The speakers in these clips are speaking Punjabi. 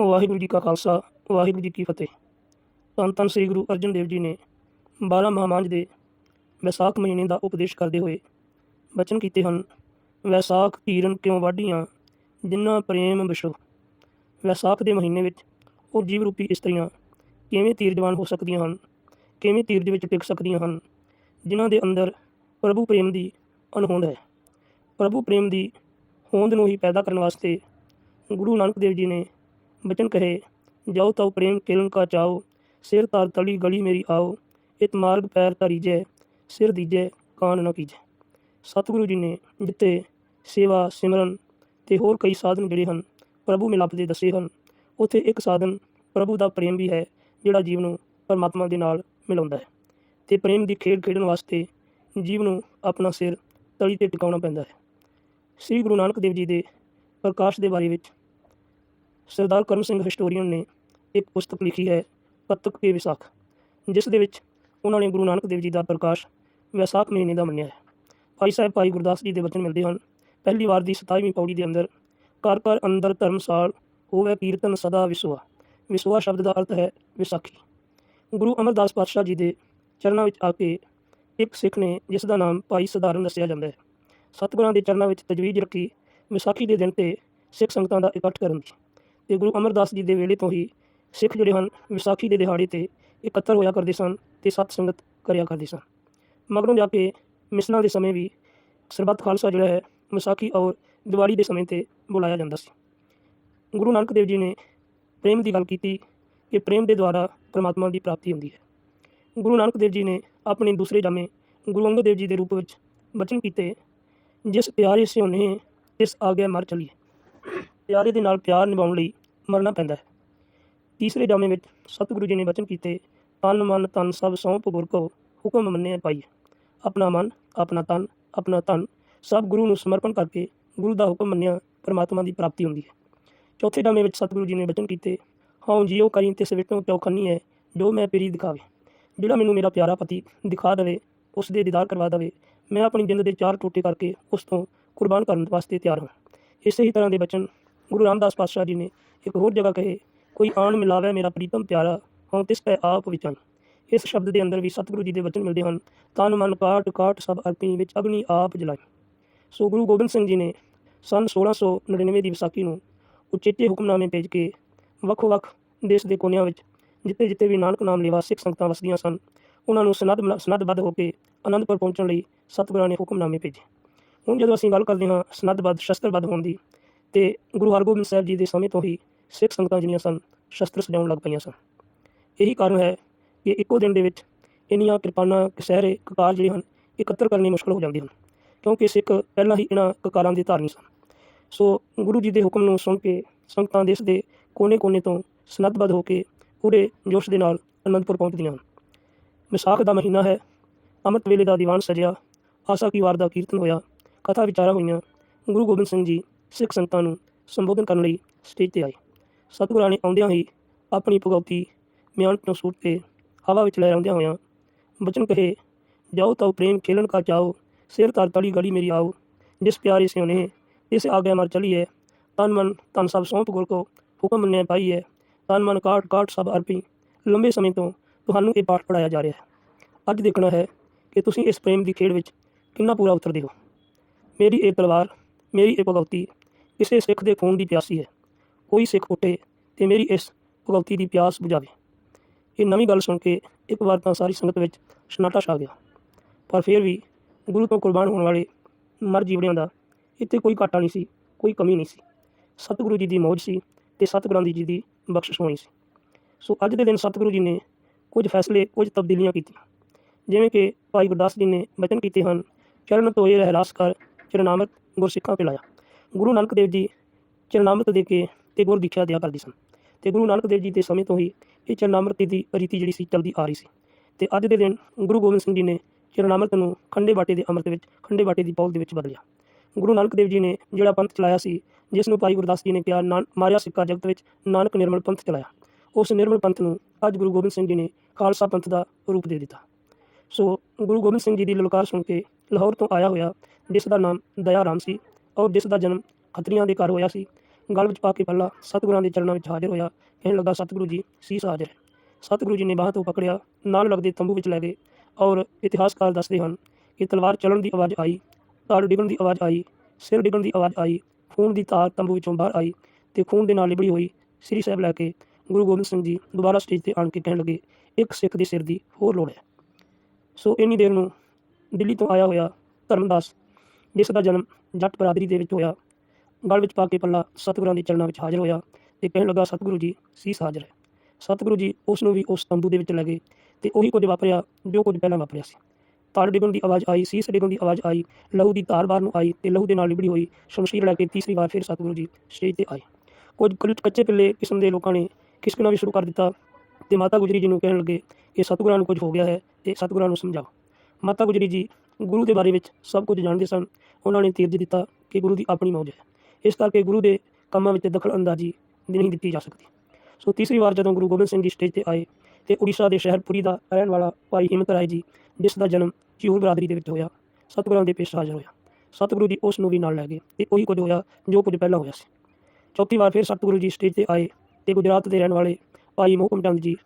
ਵਾਹਿਗੁਰੂ ਜੀ ਕਾ ਖਾਲਸਾ, ਵਾਹਿਗੁਰੂ ਜੀ ਕੀ ਫਤਿਹ। ਧੰਨ ਧੰਨ ਸ੍ਰੀ ਗੁਰੂ ਅਰਜਨ ਦੇਵ ਜੀ ਨੇ 12 ਮਹਾਮਾਂਜ ਦੇ ਵਿਸਾਖ ਮਹੀਨੇ ਦਾ ਉਪਦੇਸ਼ ਕਰਦੇ ਹੋਏ ਬਚਨ ਕੀਤੇ ਹਨ, ਵੈਸਾਖ ਧੀਰਨ ਕਿਉ ਵਾਢੀਆਂ, ਜਿਨ੍ਹਾਂ ਪ੍ਰੇਮ ਵਿਸ਼ੋ ਵੈਸਾਖ ਦੇ ਮਹੀਨੇ ਵਿੱਚ ਉਹ ਜੀਵ ਰੂਪੀ ਇਸਤਰੀਆਂ ਕਿਵੇਂ ਤੀਰਜਵਾਨ ਹੋ ਸਕਦੀਆਂ ਹਨ, ਕਿਵੇਂ ਤੀਰਜ ਵਿੱਚ ਟਿਕ ਸਕਦੀਆਂ ਹਨ, ਜਿਨ੍ਹਾਂ ਦੇ ਅੰਦਰ ਪ੍ਰਭੂ ਪ੍ਰੇਮ ਦੀ ਅਣਹੋਂਦ ਹੈ। ਪ੍ਰਭੂ ਪ੍ਰੇਮ ਦੀ ਹੋਂਦ ਨੂੰ ਹੀ ਪੈਦਾ ਕਰਨ ਵਾਸਤੇ ਗੁਰੂ ਨਾਨਕ ਦੇਵ ਜੀ ਨੇ ਬਚਨ ਕਹੇ ਜਾਓ ਤਉ ਪ੍ਰੇਮ ਕੇਲਨ ਕਾ ਚਾਓ ਸਿਰ ਤਾਰ ਤਲੀ ਗਲੀ ਮੇਰੀ ਆਓ ਇਤ ਮਾਰਗ ਪੈਰ ਧਰੀਜੈ ਸਿਰ ਦੀਜੈ ਕਾਨ ਨ ਕੀਜੈ ਸਤਿਗੁਰੂ ਜੀ ਨੇ ਜਿੱਤੇ ਸੇਵਾ ਸਿਮਰਨ ਤੇ ਹੋਰ ਕਈ ਸਾਧਨ ਜਿਹੜੇ ਹਨ ਪ੍ਰਭੂ ਮਿਲਾਪ ਦੇ ਦੱਸੇ ਹਨ ਉੱਥੇ ਇੱਕ ਸਾਧਨ ਪ੍ਰਭੂ ਦਾ ਪ੍ਰੇਮ ਵੀ ਹੈ ਜਿਹੜਾ ਜੀਵ ਨੂੰ ਪਰਮਾਤਮਾ ਦੇ ਨਾਲ ਮਿਲਾਉਂਦਾ ਹੈ ਤੇ ਪ੍ਰੇਮ ਦੀ ਖੇਡ ਖੇਡਣ ਵਾਸਤੇ ਜੀਵ ਨੂੰ ਆਪਣਾ ਸਿਰ ਤਲੀ ਤੇ ਟਿਕਾਉਣਾ ਪੈਂਦਾ ਹੈ ਸ੍ਰੀ ਗੁਰੂ ਨਾਨਕ ਦੇਵ ਜੀ ਦੇ ਪ੍ਰਕਾਸ਼ ਦੇ ਬਾਰੇ ਵਿੱਚ ਸਰਦਾਰ ਕਰਮ ਸਿੰਘ ਹਿਸਟੋਰੀਅਨ ਨੇ ਇੱਕ ਪੁਸਤਕ ਲਿਖੀ ਹੈ ਪਤਕ ਕੇ ਵਿਸਾਖ, ਜਿਸ ਦੇ ਵਿੱਚ ਉਹਨਾਂ ਨੇ ਗੁਰੂ ਨਾਨਕ ਦੇਵ ਜੀ ਦਾ ਪ੍ਰਕਾਸ਼ ਵਿਸਾਖ ਮਹੀਨੇ ਦਾ ਮੰਨਿਆ ਹੈ। ਭਾਈ ਸਾਹਿਬ, ਭਾਈ ਗੁਰਦਾਸ ਜੀ ਦੇ ਵਚਨ ਮਿਲਦੇ ਹਨ, ਪਹਿਲੀ ਵਾਰ ਦੀ 27ਵੀਂ ਪੌੜੀ ਦੇ ਅੰਦਰ ਘਰ ਘਰ ਅੰਦਰ ਧਰਮਸਾਲ ਹੋਵੇ ਕੀਰਤਨ ਸਦਾ ਵਿਸਵਾ। ਵਿਸਵਾ ਸ਼ਬਦ ਦਾ ਅਰਥ ਹੈ ਵਿਸਾਖੀ। ਗੁਰੂ ਅਮਰਦਾਸ ਪਾਤਸ਼ਾਹ ਜੀ ਦੇ ਚਰਨਾਂ ਵਿੱਚ ਆ ਕੇ ਇੱਕ ਸਿੱਖ ਨੇ ਜਿਸ ਦਾ ਨਾਮ ਭਾਈ ਸਧਾਰਨ ਦੱਸਿਆ ਜਾਂਦਾ ਹੈ। ਸਤਿਗੁਰਾਂ ਦੇ ਚਰਨਾਂ ਵਿੱਚ ਤਜਵੀਜ਼ ਰੱਖੀ ਵਿਸਾਖੀ ਦੇ ਦਿਨ ਤੇ ਸਿੱਖ ਸੰਗਤਾਂ ਦਾ ਇਕੱਠ ਕਰਨ ਦੀ ਤੇ ਗੁਰੂ ਅਮਰਦਾਸ ਜੀ ਦੇ ਵੇਲੇ ਤੋਂ ਹੀ ਸਿੱਖ ਜਿਹੜੇ ਹਨ, ਵਿਸਾਖੀ ਦੇ ਦਿਹਾੜੇ ਤੇ ਇਕੱਤਰ ਹੋਇਆ ਕਰਦੇ ਸਨ ਤੇ ਸਤ ਸੰਗਤ ਕਰਿਆ ਕਰਦੇ ਸਨ। ਮਗਰੋਂ ਜਾ ਕੇ ਮਿਸਲਾਂ ਦੇ ਸਮੇਂ ਵੀ ਸਰਬੱਤ ਖਾਲਸਾ ਜਿਹੜਾ ਹੈ, ਵਿਸਾਖੀ ਔਰ ਦੀਵਾਲੀ ਦੇ ਸਮੇਂ ਤੇ ਬੁਲਾਇਆ ਜਾਂਦਾ ਸੀ। ਗੁਰੂ ਨਾਨਕ ਦੇਵ ਜੀ ਨੇ ਪ੍ਰੇਮ ਦੀ ਗੱਲ ਕੀਤੀ ਕਿ ਪ੍ਰੇਮ ਦੇ ਦੁਆਰਾ ਪਰਮਾਤਮਾ ਦੀ ਪ੍ਰਾਪਤੀ ਹੁੰਦੀ ਹੈ। ਗੁਰੂ ਨਾਨਕ ਦੇਵ ਜੀ ਨੇ ਆਪਣੇ ਦੂਸਰੇ ਜਾਮੇ ਗੁਰੂ ਅੰਗਦ ਦੇਵ ਜੀ ਦੇ ਰੂਪ ਵਿੱਚ ਬਚਨ ਕੀਤੇ, ਜਿਸ ਪਿਆਰੇ ਸਿਉਨੇ, ਇਸ ਆਗੇ ਮਰ ਚਲੀਏ ਪਿਆਰੇ ਦੇ ਨਾਲ ਪਿਆਰ ਨਿਭਾਉਣ ਲਈ ਮਰਨਾ ਪੈਂਦਾ ਹੈ। ਤੀਸਰੇ ਜਾਮੇ ਵਿੱਚ ਸਤਿਗੁਰੂ ਜੀ ਨੇ ਬਚਨ ਕੀਤੇ, ਤਨ ਮਨ ਤਨ ਸਭ ਸੌਂਪ ਗੁਰ ਕੋ ਹੁਕਮ ਮੰਨੇ ਪਾਈ ਆਪਣਾ ਮਨ, ਆਪਣਾ ਤਨ ਆਪਣਾ ਤਨ, ਸਭ ਗੁਰੂ ਨੂੰ ਸਮਰਪਣ ਕਰਕੇ ਗੁਰੂ ਦਾ ਹੁਕਮ ਮੰਨਿਆ ਪਰਮਾਤਮਾ ਦੀ ਪ੍ਰਾਪਤੀ ਹੁੰਦੀ ਹੈ। ਚੌਥੇ ਜਾਮੇ ਵਿੱਚ ਸਤਿਗੁਰੂ ਜੀ ਨੇ ਬਚਨ ਕੀਤੇ, ਹਉ ਜਿਉ ਕਰੀ ਤੇ ਸවිਟੋਂ ਕਿਉ ਖੰਨੀ ਹੈ ਜੋ ਮੈਂ ਪੀਰੀ ਦਿਖਾਵੇ। ਜਿਹੜਾ ਮੈਨੂੰ ਮੇਰਾ ਪਿਆਰਾ ਪਤੀ ਦਿਖਾ ਦੇਵੇ, ਉਸ ਦੇ ਦੀਦਾਰ ਕਰਵਾ ਦੇਵੇ, ਮੈਂ ਆਪਣੀ ਜਿੰਦ ਦੇ ਚਾਰ ਟੋਟੇ ਕਰਕੇ ਉਸ ਤੋਂ ਕੁਰਬਾਨ ਕਰਨ ਵਾਸਤੇ ਤਿਆਰ ਹਾਂ। ਇਸੇ ਹੀ ਤਰ੍ਹਾਂ ਦੇ ਬਚਨ ਗੁਰੂ ਰਾਮਦਾਸ ਪਾਤਸ਼ਾਹ ਜੀ ਨੇ ਇੱਕ ਹੋਰ ਜਗ੍ਹਾ ਕਹੇ, ਕੋਈ ਆਣ ਮਿਲਾਵੇ ਮੇਰਾ ਪ੍ਰੀਤਮ ਪਿਆਰਾ ਹਉ ਤਿਸ ਪੈ ਆਪ ਵਿਚਨ। ਇਸ ਸ਼ਬਦ ਦੇ ਅੰਦਰ ਵੀ ਸਤਿਗੁਰੂ ਜੀ ਦੇ ਵਚਨ ਮਿਲਦੇ ਹਨ, ਤਨ ਮਨ ਕਾਟ ਕਾਟ ਸਭ ਅਰਪੀ, ਵਿੱਚ ਅਗਨੀ ਆਪ ਜਲਾਈ। ਸੋ ਗੁਰੂ ਗੋਬਿੰਦ ਸਿੰਘ ਜੀ ਨੇ ਸਨ 1699 ਦੀ ਵਿਸਾਖੀ ਨੂੰ ਉਚੇਚੇ ਹੁਕਮਨਾਮੇ ਭੇਜ ਕੇ ਵੱਖ-ਵੱਖ ਦੇਸ਼ ਦੇ ਕੋਨਿਆਂ ਵਿੱਚ ਜਿੱਥੇ ਜਿੱਥੇ ਵੀ ਨਾਨਕ ਨਾਮ ਲਿਵਾ ਸਿੱਖ ਸੰਗਤਾਂ ਵਸਦੀਆਂ ਸਨ, ਉਹਨਾਂ ਨੂੰ ਸਨਦ ਸਨਦਬੱਧ ਹੋ ਕੇ ਅਨੰਦਪੁਰ ਪਹੁੰਚਣ ਲਈ ਸਤਿਗੁਰਾਂ ਨੇ ਹੁਕਮਨਾਮੇ ਭੇਜੇ। ਹੁਣ ਜਦੋਂ ਅਸੀਂ ਗੱਲ ਕਰਦੇ ਹਾਂ ਸਨਦਬੱਧ, ਸ਼ਸਤਰਬੱਧ ਹੋਣ ਦੀ ਤੇ ਗੁਰੂ ਹਰਗੋਬਿੰਦ ਸਾਹਿਬ ਜੀ ਦੇ ਸਮੇਂ ਤੋਂ ਹੀ ਸਿੱਖ ਸੰਗਤਾਂ ਜਿਹੜੀਆਂ ਸਨ, ਸ਼ਸਤਰ ਸਜਾਉਣ ਲੱਗ ਪਈਆਂ ਸਨ। ਇਹੀ ਕਾਰਨ ਹੈ ਕਿ ਇੱਕੋ ਦਿਨ ਦੇ ਵਿੱਚ ਇੰਨੀਆਂ ਕਿਰਪਾਨਾਂ, ਕਸਹਿਰੇ, ਕਕਾਰ ਜਿਹੜੇ ਹਨ, ਇਕੱਤਰ ਕਰਨੀ ਮੁਸ਼ਕਲ ਹੋ ਜਾਂਦੇ ਹਨ, ਕਿਉਂਕਿ ਸਿੱਖ ਪਹਿਲਾਂ ਹੀ ਇਹਨਾਂ ਕਕਾਰਾਂ ਦੇ ਧਾਰਨੀ ਸਨ। ਸੋ ਗੁਰੂ ਜੀ ਦੇ ਹੁਕਮ ਨੂੰ ਸੁਣ ਕੇ ਸੰਗਤਾਂ ਦੇਸ਼ ਦੇ ਕੋਨੇ-ਕੋਨੇ ਤੋਂ ਸਨਦਬੱਧ ਹੋ ਕੇ ਪੂਰੇ ਜੋਸ਼ ਦੇ ਨਾਲ ਅਨੰਦਪੁਰ ਪਹੁੰਚਦੀਆਂ ਹਨ। ਵਿਸਾਖ ਦਾ ਮਹੀਨਾ ਹੈ, ਅੰਮ੍ਰਿਤ ਵੇਲੇ ਦਾ ਦੀਵਾਨ ਸਜਿਆ, ਆਸਾ ਕੀ ਵਾਰ ਦਾ ਕੀਰਤਨ ਹੋਇਆ, ਕਥਾ ਵਿਚਾਰਾਂ ਹੋਈਆਂ, ਗੁਰੂ ਗੋਬਿੰਦ ਸਿੰਘ ਜੀ ਸਿੱਖ ਸੰਗਤਾਂ ਨੂੰ ਸੰਬੋਧਨ ਕਰਨ ਲਈ ਸਟੇਜ ਤੇ ਆਏ। ਸਤਿਗੁਰਾਂ ਨੇ ਆਉਂਦਿਆਂ ਹੀ ਆਪਣੀ ਭਗਉਤੀ ਮਿਆਨ ਤੋਂ ਸੂਟ ਕੇ ਹਵਾ ਵਿੱਚ ਲਹਿਰਾਉਂਦਿਆਂ ਹੋਇਆਂ ਬਚਨ ਕਹੇ, ਜਾਓ ਤਉ ਪ੍ਰੇਮ ਖੇਲਣ ਕਾ ਚਾਓ ਸਿਰ ਤਰ ਤਲੀ ਗਲੀ ਮੇਰੀ ਆਓ। ਜਿਸ ਪਿਆਰੇ ਸਿਉਨੇ ਇਸ ਆਗੇ ਮਰ ਚਲੀਏ ਤਨ ਮਨ, ਤਨ ਸਭ ਸੌਂਪ ਗੁਰ ਕੋ, ਹੁਕਮ ਨੇ ਪਾਈ ਹੈ ਤਨ ਮਨ ਕਾਟ ਕਾਟ ਸਭ ਅਰਪੀ, ਲੰਬੇ ਸਮੇਂ ਤੋਂ ਤੁਹਾਨੂੰ ਇਹ ਪਾਠ ਪੜਾਇਆ ਜਾ ਰਿਹਾ ਹੈ। ਅੱਜ ਦੇਖਣਾ ਹੈ ਕਿ ਤੁਸੀਂ ਇਸ ਪ੍ਰੇਮ ਦੀ ਖੇਡ ਵਿੱਚ ਕਿੰਨਾ ਪੂਰਾ ਉਤਰਦੇ ਹੋ। ਮੇਰੀ ਇਹ ਤਲਵਾਰ, ਮੇਰੀ ਇਹ ਭਗਉਤੀ ਕਿਸੇ ਸਿੱਖ ਦੇ ਖੂਨ ਦੀ ਪਿਆਸੀ ਹੈ। ਕੋਈ ਸਿੱਖ ਉੱਠੇ ਤੇ ਮੇਰੀ ਇਸ ਭਗਉਤੀ ਦੀ ਪਿਆਸ ਬੁਝਾਵੇ। ਇਹ ਨਵੀਂ ਗੱਲ ਸੁਣ ਕੇ ਇੱਕ ਵਾਰ ਤਾਂ ਸਾਰੀ ਸੰਗਤ ਵਿੱਚ ਸਨਾਟਾ ਛਾ ਗਿਆ। ਪਰ ਫਿਰ ਵੀ ਗੁਰੂ ਤੋਂ ਕੁਰਬਾਨ ਹੋਣ ਵਾਲੇ ਮਰ ਜੀਵੜਿਆਂ ਦਾ ਇੱਥੇ ਕੋਈ ਘਾਟਾ ਨਹੀਂ ਸੀ, ਕੋਈ ਕਮੀ ਨਹੀਂ ਸੀ। ਸਤਿਗੁਰੂ ਜੀ ਦੀ ਮੌਜ ਸੀ ਤੇ ਸਤਿਗੁਰਾਂ ਦੀ ਜੀ ਦੀ ਬਖਸ਼ਿਸ਼ ਹੋਣੀ ਸੀ। ਸੋ ਅੱਜ ਦੇ ਦਿਨ ਸਤਿਗੁਰੂ ਜੀ ਨੇ ਕੁਝ ਫੈਸਲੇ, ਕੁਝ ਤਬਦੀਲੀਆਂ ਕੀਤੀਆਂ। ਜਿਵੇਂ ਕਿ ਭਾਈ ਗੁਰਦਾਸ ਜੀ ਨੇ ਬਚਨ ਕੀਤੇ ਹਨ, ਚਰਨ ਧੋਏ ਰਹਿਰਾਸ ਕਰ ਚਰਨਾਮਤ ਗੁਰਸਿੱਖਾਂ ਪਿਲਾਇਆ। ਗੁਰੂ ਨਾਨਕ ਦੇਵ ਜੀ ਚਰਨਾਮ੍ਰਿਤ ਦੇ ਕੇ ਤੇ ਗੁਰ ਦੀਖਿਆ ਦਿਆ ਕਰਦੇ ਸਨ। ਤੇ ਗੁਰੂ ਨਾਨਕ ਦੇਵ ਜੀ ਦੇ ਸਮੇਂ ਤੋਂ ਹੀ ਇਹ ਚਰਨਾਮ੍ਰਿਤ ਦੀ ਰੀਤੀ ਜਿਹੜੀ ਸੀ ਚੱਲਦੀ ਆ ਰਹੀ ਸੀ। ਤੇ ਅੱਜ ਦੇ ਦਿਨ ਗੁਰੂ ਗੋਬਿੰਦ ਸਿੰਘ ਜੀ ਨੇ ਚਰਨਾਮਤ ਨੂੰ ਖੰਡੇ ਬਾਟੇ ਦੇ ਅੰਮ੍ਰਿਤ ਵਿੱਚ, ਖੰਡੇ ਬਾਟੇ ਦੀ ਪੌਲ ਦੇ ਵਿੱਚ ਬਦਲਿਆ। ਗੁਰੂ ਨਾਨਕ ਦੇਵ ਜੀ ਨੇ ਜਿਹੜਾ ਪੰਥ ਚਲਾਇਆ ਸੀ, ਜਿਸ ਨੂੰ ਭਾਈ ਗੁਰਦਾਸ ਜੀ ਨੇ ਕਿਹਾ, ਨਾਨ ਮਾਰਿਆ ਸਿੱਕਾ ਜਗਤ ਵਿੱਚ ਨਾਨਕ ਨਿਰਮਲ ਪੰਥ ਚਲਾਇਆ। ਉਸ ਨਿਰਮਲ ਪੰਥ ਨੂੰ ਅੱਜ ਗੁਰੂ ਗੋਬਿੰਦ ਸਿੰਘ ਜੀ ਨੇ ਖਾਲਸਾ ਪੰਥ ਦਾ ਰੂਪ ਦੇ ਦਿੱਤਾ। ਸੋ ਗੁਰੂ ਗੋਬਿੰਦ ਸਿੰਘ ਜੀ ਦੀ ਲਲਕਾਰ ਸੁਣ ਕੇ ਲਾਹੌਰ ਤੋਂ ਆਇਆ ਹੋਇਆ, ਜਿਸ ਦਾ ਨਾਮ ਦਇਆ ਰਾਮ ਸੀ ਔਰ ਜਿਸ ਦਾ ਜਨਮ ਖੱਤਰੀਆਂ ਦੇ ਘਰ ਹੋਇਆ ਸੀ। ਗਲ ਵਿੱਚ ਪਾ ਕੇ ਪੱਲਾ ਸਤਿਗੁਰਾਂ ਦੇ ਚਰਨਾਂ ਵਿੱਚ ਹਾਜ਼ਰ ਹੋਇਆ। ਕਹਿਣ ਲੱਗਾ, ਸਤਿਗੁਰੂ ਜੀ, ਸੀਸ ਹਾਜ਼ਰ ਹੈ। ਸਤਿਗੁਰੂ ਜੀ ਨੇ ਬਾਹਾਂ ਤੋਂ ਪਕੜਿਆ, ਨਾਲ ਲੱਗਦੇ ਤੰਬੂ ਵਿੱਚ ਲੈ ਗਏ ਔਰ ਇਤਿਹਾਸਕਾਰ ਦੱਸਦੇ ਹਨ ਕਿ ਤਲਵਾਰ ਚੱਲਣ ਦੀ ਆਵਾਜ਼ ਆਈ ਧੜ ਡਿੱਗਣ ਦੀ ਆਵਾਜ਼ ਆਈ, ਸਿਰ ਡਿੱਗਣ ਦੀ ਆਵਾਜ਼ ਆਈ, ਖੂਨ ਦੀ ਧਾਰ ਤੰਬੂ ਵਿੱਚੋਂ ਬਾਹਰ ਆਈ ਤੇ ਖੂਨ ਦੇ ਨਾਲ ਲਿਬੜੀ ਹੋਈ ਸ੍ਰੀ ਸਾਹਿਬ ਲੈ ਕੇ ਗੁਰੂ ਗੋਬਿੰਦ ਸਿੰਘ ਜੀ ਦੁਬਾਰਾ ਸਟੇਜ ਤੇ ਆਣ ਕੇ ਕਹਿਣ ਲੱਗੇ, ਇੱਕ ਸਿੱਖ ਦੇ ਸਿਰ ਦੀ ਹੋਰ ਲੋੜ ਹੈ। ਸੋ ਇੰਨੀ ਦੇਰ ਨੂੰ ਦਿੱਲੀ ਤੋਂ ਆਇਆ ਹੋਇਆ ਧਰਮਦਾਸ, ਜਿਸ ਦਾ ਜਨਮ ਜੱਟ ਬਰਾਦਰੀ ਦੇ ਵਿੱਚ ਹੋਇਆ। ਗਲ ਵਿੱਚ ਪਾ ਕੇ ਪੱਲਾ ਸਤਿਗੁਰਾਂ ਦੇ ਚਰਨਾਂ ਵਿੱਚ ਹਾਜ਼ਰ ਹੋਇਆ ਤੇ ਕਹਿਣ ਲੱਗਾ, ਸਤਿਗੁਰੂ ਜੀ, ਸੀਸ ਹਾਜ਼ਰ ਹੈ। ਸਤਿਗੁਰੂ ਜੀ ਉਸ ਨੂੰ ਵੀ ਉਸ ਤੰਬੂ ਦੇ ਵਿੱਚ ਲੱਗੇ ਗਏ ਤੇ ਉਹੀ ਕੁਝ ਵਾਪਰਿਆ ਜੋ ਕੁਝ ਪਹਿਲਾਂ ਵਾਪਰਿਆ ਸੀ। ਤਾੜ ਡਿੱਗਣ ਦੀ ਆਵਾਜ਼ ਆਈ, ਸੀਸ ਡਿੱਗਣ ਦੀ ਆਵਾਜ਼ ਆਈ, ਲਹੂ ਦੀ ਧਾਰ ਬਾਹਰ ਨੂੰ ਆਈ ਤੇ ਲਹੂ ਦੇ ਨਾਲ ਲਿਬੜੀ ਹੋਈ। ਸ਼ਮਸ਼ੀਰ ਲੈ ਕੇ ਤੀਸਰੀ ਵਾਰ ਫਿਰ ਸਤਿਗੁਰੂ ਜੀ ਸਟੇਜ ਤੇ ਆਏ। ਕੁਝ ਕੁਝ ਕੱਚੇ ਪਿੱਲੇ ਕਿਸਮ ਦੇ ਲੋਕਾਂ ਨੇ ਖਿਸਕਣਾ ਵੀ ਸ਼ੁਰੂ ਕਰ ਦਿੱਤਾ ਤੇ ਮਾਤਾ ਗੁਜਰੀ ਜੀ ਨੂੰ ਕਹਿਣ ਲੱਗੇ ਕਿ ਸਤਿਗੁਰਾਂ ਨੂੰ ਕੁਝ ਹੋ ਗਿਆ ਹੈ ਤੇ ਸਤਿਗੁਰਾਂ ਨੂੰ ਸਮਝਾਓ। ਮਾਤਾ ਗੁਜਰੀ ਜੀ ਗੁਰੂ ਦੇ ਬਾਰੇ ਵਿੱਚ ਸਭ ਕੁਝ ਜਾਣਦੇ ਸਨ। ਉਹਨਾਂ ਨੇ ਤੀਰਜ ਦਿੱਤਾ ਕਿ ਗੁਰੂ ਦੀ ਆਪਣੀ ਮੌਜ ਹੈ। ਇਸ ਕਰਕੇ ਗੁਰੂ ਦੇ ਕੰਮਾਂ ਵਿੱਚ ਦਖਲ ਅੰਦਾਜ਼ੀ ਨਹੀਂ ਦਿੱਤੀ ਜਾ ਸਕਦੀ। ਸੋ ਤੀਸਰੀ ਵਾਰ ਜਦੋਂ ਗੁਰੂ ਗੋਬਿੰਦ ਸਿੰਘ ਜੀ ਸਟੇਜ ਤੇ ਆਏ ਤੇ ਉੜੀਸਾ ਦੇ ਸ਼ਹਿਰ ਪੁਰੀ ਦਾ ਰਹਿਣ ਵਾਲਾ ਭਾਈ ਹਿੰਮਤ ਰਾਏ ਜੀ, ਜਿਸ ਦਾ ਜਨਮ ਚਿਊਰ ਬਰਾਦਰੀ ਦੇ ਵਿੱਚ ਹੋਇਆ, ਸਤਿਗੁਰਾਂ ਦੇ ਪੇਸ਼ ਹਾਜ਼ਰ ਹੋਇਆ। ਸਤਿਗੁਰੂ ਜੀ ਉਸ ਨੂੰ ਵੀ ਨਾਲ ਲੈ ਗਏ ਤੇ ਉਹੀ ਕੁਝ ਹੋਇਆ ਜੋ ਕੁਝ ਪਹਿਲਾਂ ਹੋਇਆ ਸੀ। ਚੌਥੀ ਵਾਰ ਫਿਰ ਸਤਿਗੁਰੂ ਜੀ ਸਟੇਜ ਤੇ ਆਏ ਤੇ ਗੁਜਰਾਤ ਦੇ ਰਹਿਣ ਵਾਲੇ ਭਾਈ ਮੋਹਕਮ ਚੰਦ ਜੀ,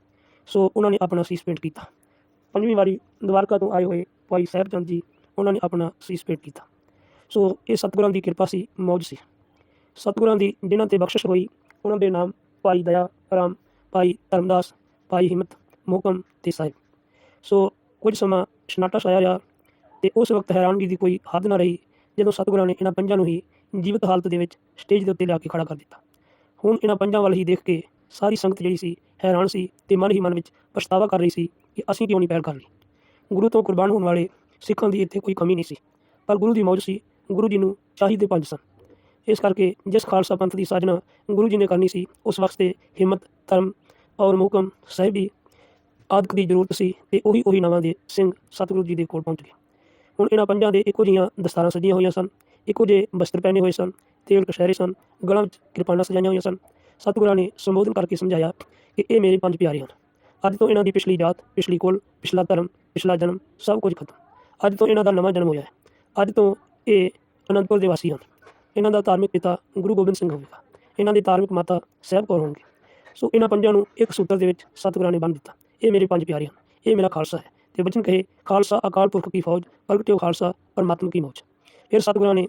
ਸੋ ਉਹਨਾਂ ਨੇ ਆਪਣਾ ਸੀਸ ਪੇਂਟ ਕੀਤਾ। ਪੰਜਵੀਂ ਵਾਰੀ ਦਵਾਰਕਾ ਤੋਂ ਆਏ ਹੋਏ ਭਾਈ ਸਾਹਿਬਚੰਦ ਜੀ, ਉਹਨਾਂ ਨੇ ਆਪਣਾ ਸੀਸ ਭੇਟ ਕੀਤਾ। ਸੋ ਇਹ ਸਤਿਗੁਰਾਂ ਦੀ ਕਿਰਪਾ ਸੀ, ਮੌਜ ਸੀ। ਸਤਿਗੁਰਾਂ ਦੀ ਜਿਨ੍ਹਾਂ ਤੇ ਬਖਸ਼ਿਸ਼ ਹੋਈ, ਉਹਨਾਂ ਦੇ ਨਾਮ ਭਾਈ ਦਇਆ ਰਾਮ, ਭਾਈ ਧਰਮਦਾਸ, ਭਾਈ ਹਿੰਮਤ, ਮੋਕਮ ਤੇ ਸਾਹਿਬ। ਸੋ ਕੁਝ ਸਮਾਂ ਸਨਾਟਾ ਛਾਇਆ ਰਿਹਾ ਤੇ ਉਸ ਵਕਤ ਹੈਰਾਨਗੀ ਦੀ ਕੋਈ ਹੱਦ ਨਾ ਰਹੀ, ਜਦੋਂ ਸਤਿਗੁਰਾਂ ਨੇ ਇਹਨਾਂ ਪੰਜਾਂ ਨੂੰ ਹੀ ਜੀਵਤ ਹਾਲਤ ਦੇ ਵਿੱਚ ਸਟੇਜ ਦੇ ਉੱਤੇ ਲਿਆ ਕੇ ਖੜਾ ਕਰ ਦਿੱਤਾ। ਹੁਣ ਇਹਨਾਂ ਪੰਜਾਂ ਵੱਲ ਹੀ ਦੇਖ ਕੇ ਸਾਰੀ ਸੰਗਤ ਜਿਹੜੀ ਸੀ ਹੈਰਾਨ ਸੀ ਤੇ ਮਨ ਹੀ ਮਨ ਵਿੱਚ ਪਛਤਾਵਾ ਕਰ ਰਹੀ ਸੀ ਕਿ ਅਸੀਂ ਕਿਉਂ ਨਹੀਂ ਪਹਿਲ ਕਰ ਲਈ ਗੁਰੂ ਤੋਂ ਕੁਰਬਾਨ ਹੋਣ ਵਾਲੇ ਸਿੱਖਾਂ ਦੀ ਇੱਥੇ ਕੋਈ ਕਮੀ ਨਹੀਂ ਸੀ, ਪਰ ਗੁਰੂ ਦੀ ਮੌਜ ਸੀ, ਗੁਰੂ ਜੀ ਨੂੰ ਚਾਹੀਦੇ ਪੰਜ ਸਨ। ਇਸ ਕਰਕੇ ਜਿਸ ਖਾਲਸਾ ਪੰਥ ਦੀ ਸਾਜਨਾ ਗੁਰੂ ਜੀ ਨੇ ਕਰਨੀ ਸੀ, ਉਸ ਵਕਤ ਤੇ ਹਿੰਮਤ, ਧਰਮ ਔਰ ਮੁਹਕਮ ਸਾਹਿਬੀ ਆਦਿਕ ਦੀ ਜ਼ਰੂਰਤ ਸੀ ਤੇ ਉਹੀ ਉਹੀ ਨਾਵਾਂ ਦੇ ਸਿੰਘ ਸਤਿਗੁਰੂ ਜੀ ਦੇ ਕੋਲ ਪਹੁੰਚ ਗਏ। ਹੁਣ ਇਹਨਾਂ ਪੰਜਾਂ ਦੇ ਇੱਕੋ ਜਿਹੀਆਂ ਦਸਤਾਰਾਂ ਸਜੀਆਂ ਹੋਈਆਂ ਸਨ, ਇੱਕੋ ਜਿਹੇ ਬਸਤਰ ਪਹਿਨੇ ਹੋਏ ਸਨ, ਤੇਲ ਕਸ਼ਹਿਰੇ ਸਨ, ਗਲਾਂ ਵਿੱਚ ਕਿਰਪਾਨਾਂ ਸਜਾਈਆਂ ਹੋਈਆਂ ਸਨ ਸਤਿਗੁਰਾਂ ਨੇ ਸੰਬੋਧਨ ਕਰਕੇ ਸਮਝਾਇਆ ਕਿ ਇਹ ਮੇਰੇ ਪੰਜ ਪਿਆਰੇ ਹਨ ਅੱਜ ਤੋਂ ਇਹਨਾਂ ਦੀ ਪਿਛਲੀ ਜਾਤ, ਪਿਛਲੀ ਕੁਲ, ਪਿਛਲਾ ਧਰਮ, ਪਿਛਲਾ ਜਨਮ ਸਭ ਕੁਝ ਖਤਮ। ਅੱਜ ਤੋਂ ਇਹਨਾਂ ਦਾ ਨਵਾਂ ਜਨਮ ਹੋਇਆ ਹੈ। ਅੱਜ ਤੋਂ ਇਹ ਅਨੰਦਪੁਰ ਦੇ ਵਾਸੀ ਹਨ। ਇਹਨਾਂ ਦਾ ਧਾਰਮਿਕ ਪਿਤਾ ਗੁਰੂ ਗੋਬਿੰਦ ਸਿੰਘ ਹੋਵੇਗਾ। ਇਹਨਾਂ ਦੀ ਧਾਰਮਿਕ ਮਾਤਾ ਸਾਹਿਬ ਕੌਰ ਹੋਣਗੇ। ਸੋ ਇਹਨਾਂ ਪੰਜਾਂ ਨੂੰ ਇੱਕ ਸੂਤਰ ਦੇ ਵਿੱਚ ਸਤਿਗੁਰਾਂ ਨੇ ਬੰਨ੍ਹ ਦਿੱਤਾ। ਇਹ ਮੇਰੇ ਪੰਜ ਪਿਆਰੇ ਹਨ ਇਹ ਮੇਰਾ ਖਾਲਸਾ ਹੈ। ਤੇ ਬਚਨ ਕਹੇ, ਖਾਲਸਾ, ਅਕਾਲ ਪੁਰਖ ਕੀ ਫੌਜ ਪ੍ਰਗਟਿਓ ਖਾਲਸਾ, ਪਰਮਾਤਮਾ ਕੀ ਮੌਜ। ਫਿਰ ਸਤਿਗੁਰਾਂ ਨੇ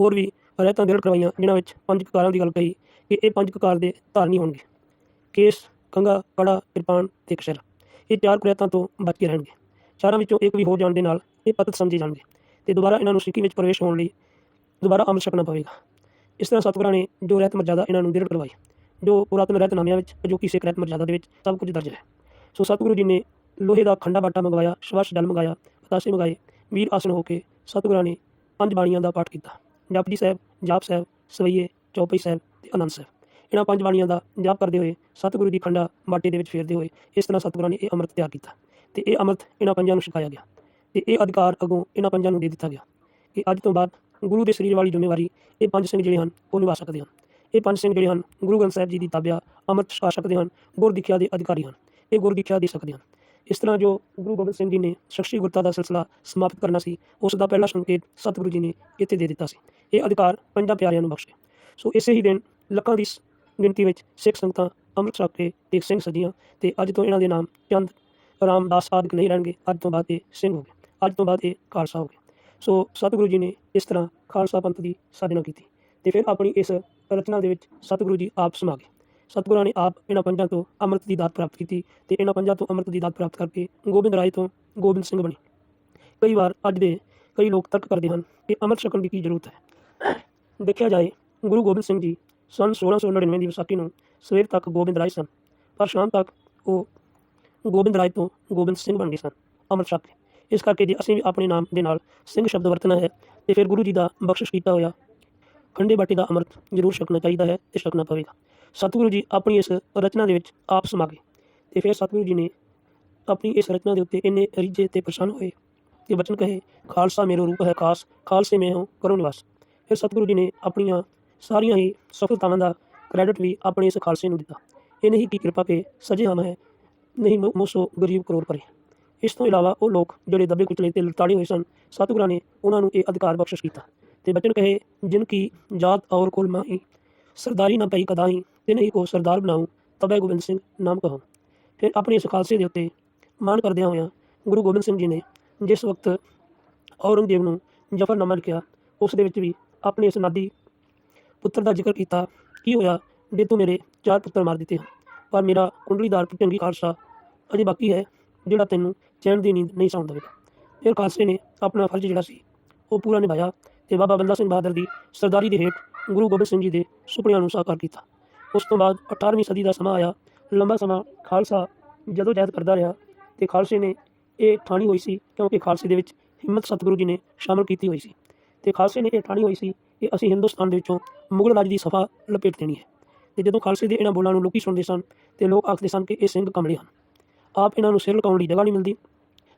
ਹੋਰ ਵੀ ਰਹਿਤਾਂ ਦਿਲ ਕਰਵਾਈਆਂ, ਜਿਨ੍ਹਾਂ ਵਿੱਚ ਪੰਜ ਕਕਾਰਾਂ ਦੀ ਗੱਲ ਕਹੀ। ਕਿ ਇਹ ਪੰਜ ਕਕਾਰ ਦੇ ਧਾਰਨੀ ਹੋਣਗੇ। ਕੇਸ ਕੰਗਾ ਕੜਾ, ਕਿਰਪਾਨ ਤੇ ਕਸ਼ਰ ਇਹ ਚਾਰ ਕੁਰੇਤਾਂ ਤੋਂ ਬਚ ਕੇ ਰਹਿਣਗੇ। ਚਾਰਾਂ ਵਿੱਚੋਂ ਇੱਕ ਵੀ ਹੋ ਜਾਣ ਦੇ ਨਾਲ ਇਹ ਪਤਤ ਸਮਝੇ ਜਾਣਗੇ ਤੇ ਦੁਬਾਰਾ ਇਹਨਾਂ ਨੂੰ ਸਿੱਕੀ ਵਿੱਚ ਪ੍ਰਵੇਸ਼ ਹੋਣ ਲਈ ਦੁਬਾਰਾ ਅਮਰ ਛਕਣਾ ਪਵੇਗਾ। ਇਸ ਤਰ੍ਹਾਂ ਸਤਿਗੁਰਾਂ ਨੇ ਜੋ ਰਹਿਤ ਮਰਜ਼ਾਦਾ ਇਹਨਾਂ ਨੂੰ ਦ੍ਰਿੜ ਕਰਵਾਈ, ਜੋ ਪੁਰਾਤਨ ਰਹਿਤਨਾਮਿਆਂ ਵਿੱਚ ਅਜੋਕੀ ਸਿੱਖ ਰਹਿਤ ਮਰਜ਼ਾਦਾ ਦੇ ਵਿੱਚ ਸਭ ਕੁਝ ਦਰਜ ਹੈ। ਸੋ ਸਤਿਗੁਰੂ ਜੀ ਨੇ ਲੋਹੇ ਦਾ ਖੰਡਾ ਬਾਟਾ ਮੰਗਵਾਇਆ ਸ਼ਵਸ਼ ਜਲ ਮੰਗਾਇਆ ਪਤਾਸੇ ਮੰਗਾਏ, ਵੀਰ ਆਸਣ ਹੋ ਕੇ ਸਤਿਗੁਰਾਂ ਨੇ ਪੰਜ ਬਾਣੀਆਂ ਦਾ ਪਾਠ ਕੀਤਾ। ਜਪਜੀ ਸਾਹਿਬ, ਜਾਪ ਸਾਹਿਬ, ਸਵਈਏ, ਚੌਪਈ ਸਾਹਿਬ ਤੇ ਆਨੰਦ ਸਾਹਿਬ। ਇਹਨਾਂ ਪੰਜ ਬਾਣੀਆਂ ਦਾ ਜਾਪ ਕਰਦੇ ਹੋਏ ਸਤਿਗੁਰੂ ਦੀ ਖੰਡਾ ਬਾਟੇ ਦੇ ਵਿੱਚ ਫੇਰਦੇ ਹੋਏ ਇਸ ਤਰ੍ਹਾਂ ਸਤਿਗੁਰਾਂ ਨੇ ਇਹ ਅੰਮ੍ਰਿਤ ਤਿਆਰ ਕੀਤਾ ਤੇ ਇਹ ਅੰਮ੍ਰਿਤ ਇਹਨਾਂ ਪੰਜਾਂ ਨੂੰ ਛਕਾਇਆ ਗਿਆ ਤੇ ਇਹ ਅਧਿਕਾਰ ਅਗੋਂ ਇਹਨਾਂ ਪੰਜਾਂ ਨੂੰ ਦੇ ਦਿੱਤਾ ਗਿਆ। ਕਿ ਅੱਜ ਤੋਂ ਬਾਅਦ ਗੁਰੂ ਦੇ ਸਰੀਰ ਵਾਲੀ ਜ਼ਿੰਮੇਵਾਰੀ ਇਹ ਪੰਜ ਸਿੰਘ ਜਿਹੜੇ ਹਨ ਉਹ ਨਿਭਾ ਸਕਦੇ ਹਨ। ਇਹ ਪੰਜ ਸਿੰਘ ਜਿਹੜੇ ਹਨ ਗੁਰੂ ਗ੍ਰੰਥ ਸਾਹਿਬ ਜੀ ਦੀ ਤਾਬਿਆ ਅੰਮ੍ਰਿਤ ਛਕਾ ਸਕਦੇ ਹਨ, ਗੁਰ ਦੀਖਿਆ ਦੇ ਅਧਿਕਾਰੀ ਹਨ, ਇਹ ਗੁਰ ਦੀਖਿਆ ਦੇ ਸਕਦੇ ਹਨ। ਇਸ ਤਰ੍ਹਾਂ ਜੋ ਗੁਰੂ ਗੋਬਿੰਦ ਸਿੰਘ ਜੀ ਨੇ ਸ਼ਖਸੀ ਗੁਰਤਾ ਦਾ ਸਿਲਸਿਲਾ ਸਮਾਪਤ ਕਰਨਾ ਸੀ, ਉਸ ਦਾ ਪਹਿਲਾ ਸੰਕੇਤ ਸਤਿਗੁਰੂ ਜੀ ਨੇ ਇੱਥੇ ਦੇ ਦਿੱਤਾ ਸੀ। ਇਹ ਅਧਿਕਾਰ ਪੰਜਾਂ ਪਿਆਰਿਆਂ ਨੂੰ ਬਖਸ਼ੇ। ਸੋ ਇਸੇ ਹੀ ਦਿਨ ਲੱਖਾਂ ਦੀ ਸ- ਗਿਣਤੀ ਵਿੱਚ ਸਿੱਖ ਸੰਗਤਾਂ ਅੰਮ੍ਰਿਤ ਛਕ ਕੇ ਇੱਕ ਸਿੰਘ ਸਜੀਆਂ ਤੇ ਅੱਜ ਤੋਂ ਇਹਨਾਂ ਦੇ ਨਾਮ ਚੰਦ, ਰਾਮਦਾਸ ਆਦਿਕ ਨਹੀਂ ਰਹਿਣਗੇ। ਅੱਜ ਤੋਂ ਬਾਅਦ ਇਹ ਸਿੰਘ ਹੋ ਗਏ। ਅੱਜ ਤੋਂ ਬਾਅਦ ਇਹ ਖਾਲਸਾ ਹੋ ਗਏ ਸੋ ਸਤਿਗੁਰੂ ਜੀ ਨੇ ਇਸ ਤਰ੍ਹਾਂ ਖਾਲਸਾ ਪੰਥ ਦੀ ਸਾਜਨਾ ਕੀਤੀ ਤੇ ਫਿਰ ਆਪਣੀ ਇਸ ਰਚਨਾ ਦੇ ਵਿੱਚ ਸਤਿਗੁਰੂ ਜੀ ਆਪ ਸਮਾ ਗਏ। ਸਤਿਗੁਰਾਂ ਨੇ ਆਪ ਇਹਨਾਂ ਪੰਜਾਂ ਤੋਂ ਅੰਮ੍ਰਿਤ ਦੀ ਦਾਤ ਪ੍ਰਾਪਤ ਕੀਤੀ ਤੇ ਇਹਨਾਂ ਪੰਜਾਂ ਤੋਂ ਅੰਮ੍ਰਿਤ ਦੀ ਦਾਤ ਪ੍ਰਾਪਤ ਕਰਕੇ ਗੋਬਿੰਦ ਰਾਏ ਤੋਂ ਗੋਬਿੰਦ ਸਿੰਘ ਬਣੇ। ਕਈ ਵਾਰ ਅੱਜ ਦੇ ਕਈ ਲੋਕ ਤਰਕ ਕਰਦੇ ਹਨ ਕਿ ਅੰਮ੍ਰਿਤ ਛਕਣ ਦੀ ਕੀ ਜ਼ਰੂਰਤ ਹੈ। ਦੇਖਿਆ ਜਾਏ, ਗੁਰੂ ਗੋਬਿੰਦ ਸਿੰਘ ਜੀ ਸਨ 1699 ਦੀ ਵਿਸਾਖੀ ਨੂੰ ਸਵੇਰ ਤੱਕ ਗੋਬਿੰਦ ਰਾਏ ਸਨ, ਪਰ ਸ਼ਾਮ ਤੱਕ ਉਹ ਗੋਬਿੰਦ ਰਾਏ ਤੋਂ ਗੋਬਿੰਦ ਸਿੰਘ ਬਣ ਗਏ ਸਨ ਅੰਮ੍ਰਿਤ ਛਕ। ਕੇ ਇਸ ਕਰਕੇ ਜੇ ਅਸੀਂ ਵੀ ਆਪਣੇ ਨਾਮ ਦੇ ਨਾਲ ਸਿੰਘ ਸ਼ਬਦ ਵਰਤਣਾ ਹੈ, ਤੇ ਫਿਰ ਗੁਰੂ ਜੀ ਦਾ ਬਖਸ਼ਿਸ਼ ਕੀਤਾ ਹੋਇਆ ਖੰਡੇ ਬਾਟੀ ਦਾ ਅੰਮ੍ਰਿਤ ਜ਼ਰੂਰ ਛਕਣਾ ਚਾਹੀਦਾ ਹੈ ਤੇ ਛਕਣਾ ਪਵੇਗਾ। ਸਤਿਗੁਰੂ ਜੀ ਆਪਣੀ ਇਸ ਰਚਨਾ ਦੇ ਵਿੱਚ ਆਪ ਸਮਾ ਗਏ ਤੇ ਫਿਰ ਸਤਿਗੁਰੂ ਜੀ ਨੇ ਆਪਣੀ ਇਸ ਰਚਨਾ ਦੇ ਉੱਤੇ ਇੰਨੇ ਰੀਝੇ ਤੇ ਪ੍ਰਸੰਨ ਹੋਏ ਕਿ ਬਚਨ ਕਹੇ, ਖਾਲਸਾ ਮੇਰਾ ਰੂਪ ਹੈ ਖਾਸ, ਖਾਲਸੇ ਮੈਂ ਹਾਂ ਕਰੋ ਨਿਵਾਸ। ਫਿਰ ਸਤਿਗੁਰੂ ਜੀ ਨੇ ਆਪਣੀਆਂ ਸਾਰੀਆਂ ਹੀ ਸਫਲਤਾਵਾਂ ਦਾ ਕ੍ਰੈਡਿਟ ਵੀ ਆਪਣੇ ਇਸ ਖਾਲਸੇ ਨੂੰ ਦਿੱਤਾ। ਇਹ ਨਹੀਂ ਕਿ ਕਿਰਪਾ ਕੇ ਸਜੇ ਹਮ ਹੈ ਨਹੀਂ ਮੋ- ਮੋਸੋ ਗਰੀਬ ਕਰੋੜ ਪਰੇ। ਇਸ ਤੋਂ ਇਲਾਵਾ ਉਹ ਲੋਕ ਜਿਹੜੇ ਦੱਬੇ ਕੁਚਲੇ ਤੇ ਲਤਾੜੇ ਹੋਏ ਸਨ, ਸਤਿਗੁਰਾਂ ਨੇ ਉਹਨਾਂ ਨੂੰ ਇਹ ਅਧਿਕਾਰ ਬਖਸ਼ਿਸ਼ ਕੀਤਾ। ਤੇ ਬਚਨ ਕਹੇ, ਜਿਨ ਕੀ ਜਾਤ ਔਰ ਕੁਲ ਮਾਹੀ, ਸਰਦਾਰੀ ਨਾ ਪਈ ਕਦਾਈ ਤੇ ਨਹੀਂ ਕੋ ਸਰਦਾਰ ਬਣਾਉ, ਤਬੈ ਗੋਬਿੰਦ ਸਿੰਘ ਨਾਮ ਕਹੋ ਫਿਰ ਆਪਣੇ ਇਸ ਖਾਲਸੇ ਦੇ ਉੱਤੇ ਮਾਣ ਕਰਦਿਆਂ ਹੋਇਆਂ ਗੁਰੂ ਗੋਬਿੰਦ ਸਿੰਘ ਜੀ ਨੇ ਜਿਸ ਵਕਤ ਔਰੰਗਜ਼ੇਬ ਨੂੰ ਜ਼ਫਰਨਾਮਾ ਲਿਖਿਆ, ਉਸ ਦੇ ਵਿੱਚ ਵੀ ਆਪਣੇ ਇਸ ਨਾਦੀ ਪੁੱਤਰ ਦਾ ਜ਼ਿਕਰ ਕੀਤਾ, ਕੀ ਹੋਇਆ? ਜੇ ਤੂੰ ਮੇਰੇ ਚਾਰ ਪੁੱਤਰ ਮਾਰ ਦਿੱਤੇ ਹਨ, ਪਰ ਮੇਰਾ ਕੁੰਡਲੀਦਾਰ ਚੰਗੀ ਖਾਲਸਾ ਅਜੇ ਬਾਕੀ ਹੈ, ਜਿਹੜਾ ਤੈਨੂੰ ਚੈਨ ਦੀ ਨੀਂਦ ਨਹੀਂ ਸੌਣ ਦੇਵੇਗਾ ਫਿਰ ਖਾਲਸੇ ਨੇ ਆਪਣਾ ਫਰਜ਼ ਜਿਹੜਾ ਸੀ, ਉਹ ਪੂਰਾ ਨਿਭਾਇਆ ਤੇ ਬਾਬਾ ਬੰਦਾ ਸਿੰਘ ਬਹਾਦਰ ਦੀ ਸਰਦਾਰੀ ਦੇ ਹੇਠ ਗੁਰੂ ਗੋਬਿੰਦ ਸਿੰਘ ਜੀ ਦੇ ਸੁਪਨਿਆਂ ਨੂੰ ਸਾਕਾਰ ਕੀਤਾ। ਉਸ ਤੋਂ ਬਾਅਦ 18ਵੀਂ ਸਦੀ ਦਾ ਸਮਾਂ ਆਇਆ, ਲੰਬਾ ਸਮਾਂ ਖਾਲਸਾ ਜਦੋਂ ਜਹਿਦ ਕਰਦਾ ਰਿਹਾ ਤੇ ਖਾਲਸੇ ਨੇ ਇਹ ਠਾਣੀ ਹੋਈ ਸੀ ਕਿਉਂਕਿ ਖਾਲਸੇ ਦੇ ਵਿੱਚ ਹਿੰਮਤ ਸਤਿਗੁਰੂ ਜੀ ਨੇ ਸ਼ਾਮਲ ਕੀਤੀ ਹੋਈ ਸੀ। ਤੇ ਖਾਲਸੇ ਨੇ ਇਹ ਠਾਣੀ ਹੋਈ ਸੀ ਕਿ ਅਸੀਂ ਹਿੰਦੁਸਤਾਨ ਦੇ ਵਿੱਚੋਂ ਮੁਗਲ ਰਾਜ ਦੀ ਸਫਾ ਲਪੇਟ ਦੇਣੀ ਹੈ ਤੇ ਜਦੋਂ ਖਾਲਸੇ ਦੇ ਇਹਨਾਂ ਬੋਲਾਂ ਨੂੰ ਲੋਕੀ ਸੁਣਦੇ ਸਨ ਤੇ ਲੋਕ ਆਖਦੇ ਸਨ ਕਿ ਇਹ ਸਿੰਘ ਕਮਲੇ ਹਨ, ਆਪ ਇਹਨਾਂ ਨੂੰ ਸਿਰ ਲੁਕਾਉਣ ਦੀ ਜਗ੍ਹਾ ਨਹੀਂ ਮਿਲਦੀ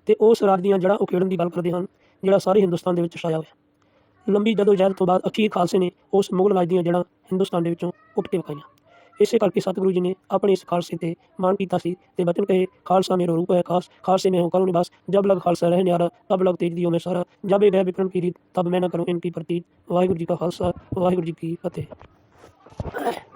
ਤੇ ਉਸ ਰਾਜ ਦੀਆਂ ਜੜ੍ਹਾਂ ਉਖੇੜਨ ਦੀ ਗੱਲ ਕਰਦੇ ਹਨ ਜਿਹੜਾ ਸਾਰੇ ਹਿੰਦੁਸਤਾਨ ਦੇ ਵਿੱਚ ਛਾਇਆ ਹੋਇਆ। ਲੰਬੀ ਜਦੋਂ ਜਹਿਦ ਤੋਂ ਬਾਅਦ ਅਖੀਰ ਖਾਲਸੇ ਨੇ ਉਸ ਮੁਗਲ ਰਾਜ ਦੀਆਂ ਜੜ੍ਹਾਂ ਹਿੰਦੁਸਤਾਨ ਦੇ ਵਿੱਚੋਂ ਉੱਟ ਕੇ ਵਿਖਾਈਆਂ। ਇਸੇ ਕਰਕੇ ਸਤਿਗੁਰੂ ਜੀ ਨੇ ਆਪਣੇ ਇਸ ਖਾਲਸੇ ਤੇ ਮਾਣ ਕੀਤਾ ਸੀ ਤੇ ਬਚਨ ਕਹੇ, ਖਾਲਸਾ ਮੇਰਾ ਰੂਪ ਹੈ, ਖਾਸ, ਖਾਲਸੇ ਮੈਂ ਹੂੰ, ਕਰੂੰ ਨਿਵਾਸ। ਜਬ ਲਗ ਖਾਲਸਾ ਰਹਿ ਨਿਆਰਾ, ਤਬ ਲਗ ਤੇਜ ਦਿਓ ਮੈਂ ਸਾਰਾ। ਜਬ ਇਹ ਗਏ ਵਿਕਰਮ ਕੀ ਰੀਤ, ਤਬ ਮੈਂ ਨਾ ਕਰੂੰ ਇਨ ਕੀ ਪ੍ਰਤੀਤ। ਵਾਹਿਗੁਰੂ ਜੀ ਕਾ ਖਾਲਸਾ, ਵਾਹਿਗੁਰੂ ਜੀ ਕੀ ਫਤਿਹ।